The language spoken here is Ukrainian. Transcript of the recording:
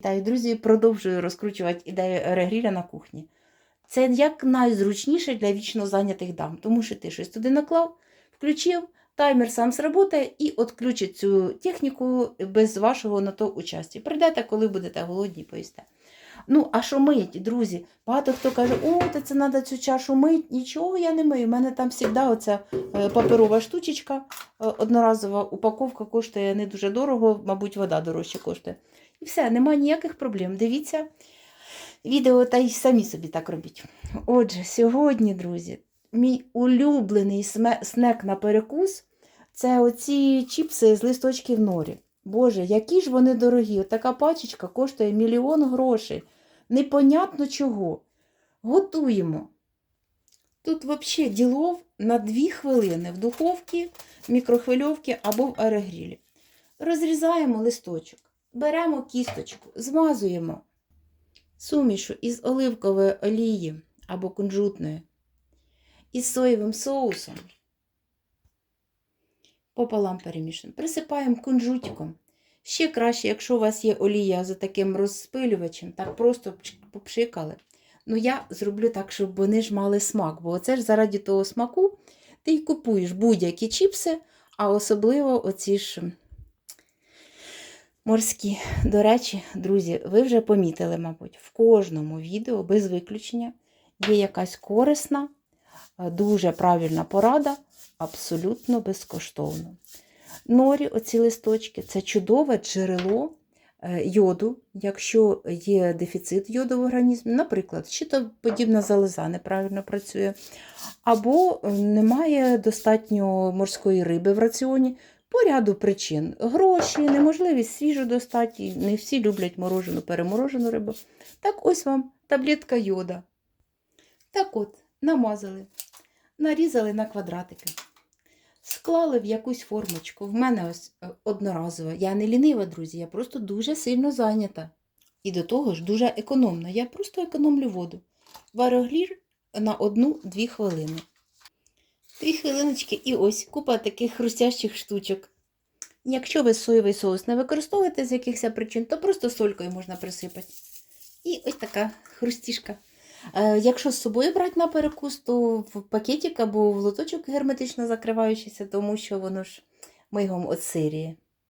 Вітаю, друзі, продовжую розкручувати ідею регріля на кухні. Це як найзручніше для вічно зайнятих дам, тому що ти щось туди наклав, включив, таймер сам сработає і відключить цю техніку без вашого на то участі. Прийдете, коли будете голодні, поїсте. Ну, а що мить, друзі? Багато хто каже, о, та це треба цю чашу мить. Нічого я не мию. У мене там завжди оця е, паперова штучечка, е, одноразова упаковка коштує не дуже дорого, мабуть, вода дорожче коштує. І все, немає ніяких проблем. Дивіться відео та й самі собі так робіть. Отже, сьогодні, друзі, мій улюблений снек на перекус це оці чіпси з листочків норі. Боже, які ж вони дорогі! Така пачечка коштує мільйон грошей. Непонятно чого. Готуємо. Тут взагалі ділов на 2 хвилини в духовці, мікрохвильовці або в аерогрілі. Розрізаємо листочок, беремо кісточку, змазуємо сумішу із оливкової олії або кунжутної, із соєвим соусом. Пополам перемішуємо. Присипаємо кунжутиком. Ще краще, якщо у вас є олія за таким розпилювачем, так просто попшикали. Ну, я зроблю так, щоб вони ж мали смак, бо оце ж заради того смаку ти й купуєш будь-які чіпси, а особливо оці ж морські. До речі, друзі, ви вже помітили, мабуть, в кожному відео без виключення є якась корисна, дуже правильна порада, абсолютно безкоштовно. Норі, оці листочки, це чудове джерело е, йоду, якщо є дефіцит йоду в організмі, наприклад, щитоподібна залоза неправильно працює, або е, немає достатньо морської риби в раціоні. По ряду причин. Гроші, неможливість свіжу достати, не всі люблять морожену, переморожену рибу. Так ось вам таблетка йода. Так от, намазали, нарізали на квадратики, склали в якусь формочку. В мене ось е, одноразова. Я не лінива, друзі, я просто дуже сильно зайнята. І до того ж дуже економна. Я просто економлю воду. Вароглір на одну-дві хвилини. Дві хвилиночки і ось купа таких хрустящих штучок. Якщо ви соєвий соус не використовуєте з якихось причин, то просто солькою можна присипати. І ось така хрустішка. Е, якщо з собою брати на перекус, то в пакетик або в лоточок герметично закриваючийся, тому що воно ж мигом от сиріє.